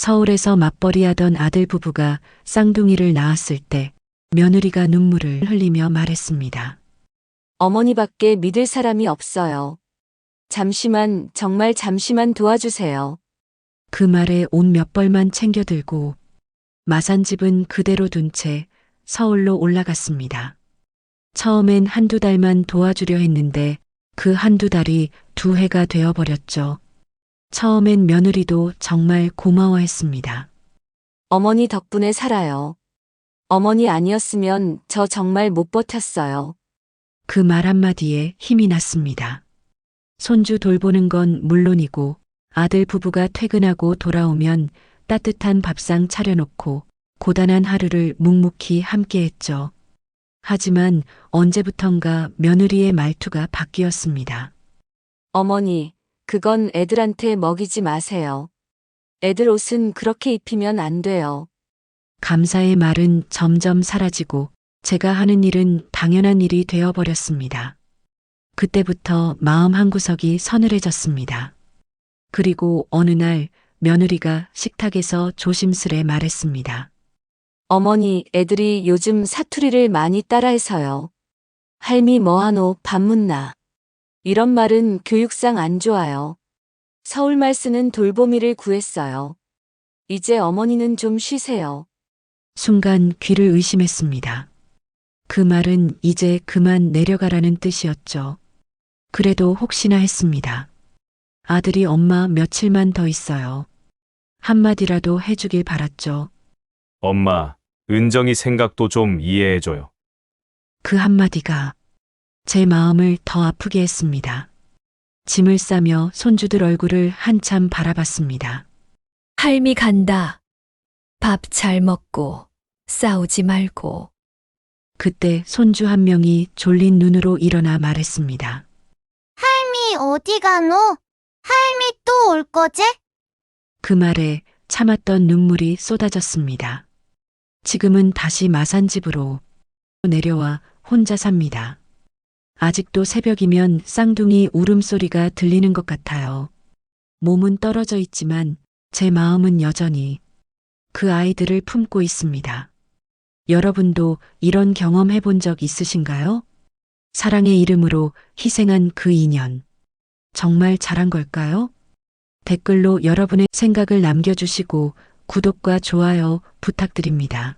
서울에서 맞벌이하던 아들 부부가 쌍둥이를 낳았을 때 며느리가 눈물을 흘리며 말했습니다. 어머니밖에 믿을 사람이 없어요. 잠시만, 정말 잠시만 도와주세요. 그 말에 옷 몇 벌만 챙겨들고 마산집은 그대로 둔 채 서울로 올라갔습니다. 처음엔 한두 달만 도와주려 했는데 그 한두 달이 두 해가 되어버렸죠. 처음엔 며느리도 정말 고마워했습니다. 어머니 덕분에 살아요. 어머니 아니었으면 저 정말 못 버텼어요. 그 말 한마디에 힘이 났습니다. 손주 돌보는 건 물론이고 아들 부부가 퇴근하고 돌아오면 따뜻한 밥상 차려놓고 고단한 하루를 묵묵히 함께했죠. 하지만 언제부턴가 며느리의 말투가 바뀌었습니다. 어머니, 그건 애들한테 먹이지 마세요. 애들 옷은 그렇게 입히면 안 돼요. 감사의 말은 점점 사라지고 제가 하는 일은 당연한 일이 되어버렸습니다. 그때부터 마음 한구석이 서늘해졌습니다. 그리고 어느 날 며느리가 식탁에서 조심스레 말했습니다. 어머니, 애들이 요즘 사투리를 많이 따라해서요. 할미 뭐하노, 밥 묻나. 이런 말은 교육상 안 좋아요. 서울말 쓰는 돌보미를 구했어요. 이제 어머니는 좀 쉬세요. 순간 귀를 의심했습니다. 그 말은 이제 그만 내려가라는 뜻이었죠. 그래도 혹시나 했습니다. 아들이 엄마 며칠만 더 있어요. 한마디라도 해주길 바랐죠. 엄마, 은정이 생각도 좀 이해해줘요. 그 한마디가 제 마음을 더 아프게 했습니다. 짐을 싸며 손주들 얼굴을 한참 바라봤습니다. 할미 간다. 밥 잘 먹고 싸우지 말고. 그때 손주 한 명이 졸린 눈으로 일어나 말했습니다. 할미 어디 가노? 할미 또 올 거제? 그 말에 참았던 눈물이 쏟아졌습니다. 지금은 다시 마산집으로 내려와 혼자 삽니다. 아직도 새벽이면 쌍둥이 울음소리가 들리는 것 같아요. 몸은 떨어져 있지만 제 마음은 여전히 그 아이들을 품고 있습니다. 여러분도 이런 경험 해본 적 있으신가요? 사랑의 이름으로 희생한 그 인연. 정말 잘한 걸까요? 댓글로 여러분의 생각을 남겨주시고 구독과 좋아요 부탁드립니다.